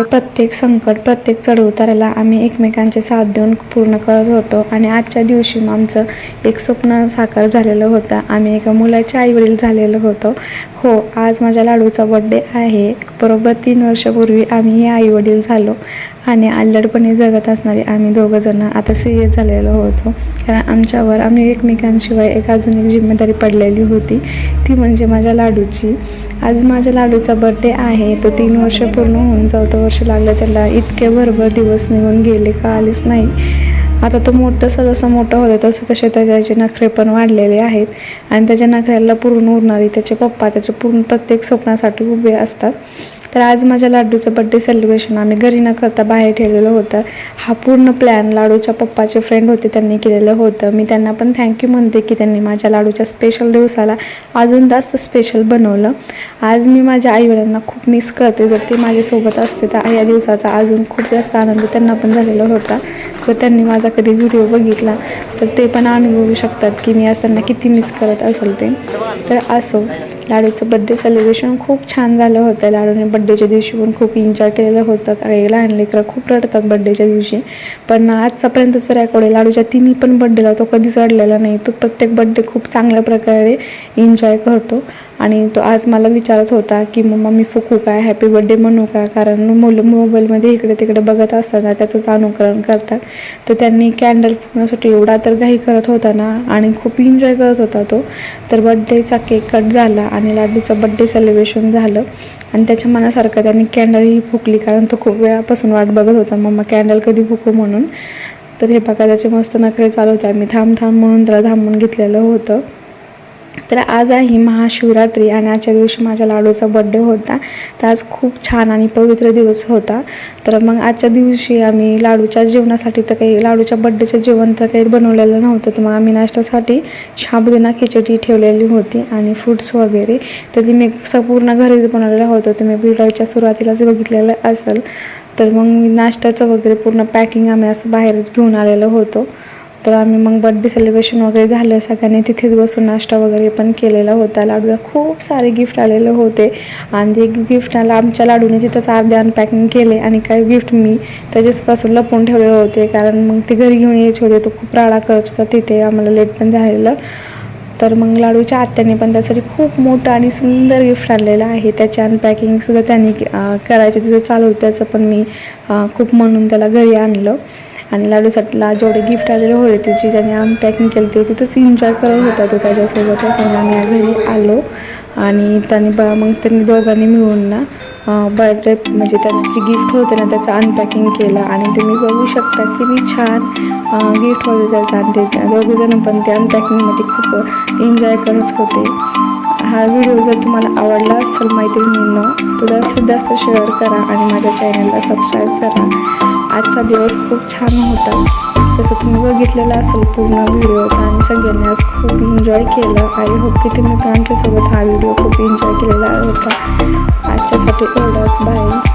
म्हणजे प्रत्येक संकट प्रत्येक चढउताराला आम्ही एकमेकांचे साथ देऊन पूर्ण करत होतो. आणि आजच्या दिवशी मग आमचं एक स्वप्न साकार झालेलं होतं. आम्ही एका मुलाचे आईवडील झालेलो होतो. हो आज माझ्या लाडूचा बड्डे आहे. बरोबर तीन वर्षापूर्वी आम्ही हे आईवडील झालो. आणि अल्लडपणे जगत असणारे आम्ही दोघंजणं आता सिरियस झालेलो होतो. कारण आमच्यावर आम्ही एकमेकांशिवाय एक अजून एक जिम्मेदारी पडलेली होती. ती म्हणजे माझ्या लाडूची. आज माझ्या लाडूचा बड्डे आहे. तो तीन वर्ष पूर्ण होऊन चौथं वर्ष लागलं. त्याला इतके भरभर दिवस निघून गेले. का आलेच नाही. आता तो मोठं जसं मोठं होतं. तसं तसे त्याचे नखरे पण वाढलेले आहेत. आणि त्याच्या नखऱ्याला पूर्ण उरणारी त्याचे पप्पा त्याचे पूर्ण प्रत्येक स्वप्नासाठी उभे असतात. तर आज माझ्या लाडूचं बड्डे सेलिब्रेशन आम्ही घरी न करता बाहेर ठेवलेलं होतं. हा पूर्ण प्लॅन लाडूच्या पप्पाचे फ्रेंड होते त्यांनी केलेलं होतं. मी त्यांना पण थँक्यू म्हणते की त्यांनी माझ्या लाडूच्या स्पेशल दिवसाला अजून जास्त स्पेशल बनवलं. आज मी माझ्या आईवडिलांना खूप मिस करते. जर ते माझ्यासोबत असते तर या दिवसाचा अजून खूप जास्त आनंद त्यांना पण झालेला होता. तर त्यांनी माझा कधी व्हिडिओ बघितला तर ते पण अनुभवू शकतात की मी आज त्यांना किती मिस करत असेल ते. तर असो. लाडूचं बड्डे सेलिब्रेशन खूप छान झालं होतं. लाडूने बड्डेच्या दिवशी पण खूप एन्जॉय केलेलं होतं. काही लहान लेकरं खूप रडतात बड्डेच्या दिवशी. पण आजचापर्यंतचा रेकॉर्ड आहे लाडूच्या तिन्ही पण बड्डेला तो कधीच रडलेला नाही. तो प्रत्येक बड्डे खूप चांगल्या प्रकारे एन्जॉय करतो. आणि तो आज मला विचारत होता की मम्मा मी फुकू काय? हॅपी बड्डे म्हणू का? कारण मुलं मोबाईलमध्ये इकडे तिकडे बघत असताना त्याचंच अनुकरण करतात. तर त्यांनी कॅन्डल फुकण्यासाठी एवढा तर घाई करत होता ना आणि खूप एन्जॉय करत होता तो. तर बड्डेचा केक कट झाला आणि लाडूचं बड्डे सेलिब्रेशन झालं. आणि त्याच्या मनासारखं त्यांनी कॅन्डलही फुकली कारण तो खूप वेळापासून वाट बघत होता मम्मा कॅन्डल कधी फुकू म्हणून? तर हे बघा त्याचे मस्त नखरे चालू होते. आम्ही थांब थांब म्हणून त्याला थांबून घेतलेलं होतं. तर आज आहे महाशिवरात्री आणि आजच्या दिवशी माझ्या लाडूचा बड्डे होता. तर आज खूप छान आणि पवित्र दिवस होता. तर मग आजच्या दिवशी आम्ही लाडूच्या जेवणासाठी तर काही लाडूच्या बड्डेचं जेवण तर काही बनवलेलं नव्हतं. तर मग आम्ही नाश्त्यासाठी शाबुदाना खिचडी ठेवलेली होती आणि फ्रुट्स वगैरे. तर ती मी संपूर्ण घरीच बनवलेलं होतं. तर मी व्हिडिओच्या सुरुवातीलाच बघितलेलं असेल. तर मग मी नाश्त्याचं वगैरे पूर्ण पॅकिंग आम्ही असं बाहेरच घेऊन आलेलो होतो. तर आम्ही मग बड्डे सेलिब्रेशन वगैरे झालं. सगळ्यांनी तिथेच बसून नाश्ता वगैरे पण केलेला होता. लाडूला खूप सारे गिफ्ट आलेले होते. आणि ते गिफ्ट आला आमच्या लाडूने तिथंच अर्धे अनपॅकिंग केले. आणि काही गिफ्ट मी त्याच्यापासून लपवून ठेवलेले होते. कारण मग ते घरी घेऊन यायचे होते. तो खूप राडा करत होता. तिथे आम्हाला लेट पण झालेलं. तर मग लाडूच्या आत्याने पण त्यासाठी खूप मोठं आणि सुंदर गिफ्ट आणलेलं आहे. त्याची अनपॅकिंगसुद्धा त्यांनी करायचे तिथं चालू त्याचं पण मी खूप म्हणून त्याला घरी आणलं. आणि लाडूसाठीला जेवढे गिफ्ट आलेले होते त्याची ज्याने अनपॅकिंग केली ते तिथंच एन्जॉय करत होता तो त्याच्यासोबतच. आणि आम्ही घरी आलो. आणि त्यांनी ब मग त्यांनी दोघांनी मिळून ना बर्थडे म्हणजे त्याचं जे गिफ्ट होतं ना त्याचं अनपॅकिंग केलं. आणि तुम्ही बघू शकता की मी छान गिफ्ट होतं त्याचं. आणि ते दोघेजणं पण ते अनपॅकिंगमध्ये खूप एन्जॉय करत होते. हा व्हिडिओ जर तुम्हाला आवडला असेल मैत्रिणींनो तर जास्तीत जास्त शेअर करा आणि माझ्या चॅनलला सबस्क्राईब करा. आजचा दिवस खूप छान होता. जसं तुम्ही बघितलेलं असेल पूर्ण व्हिडिओ आणि सगळ्यांनी आज खूप एन्जॉय केलं. आय होप की तुम्ही पण हा व्हिडिओ खूप एन्जॉय केलेला होता. आजच्यासाठी एवढाच. बाय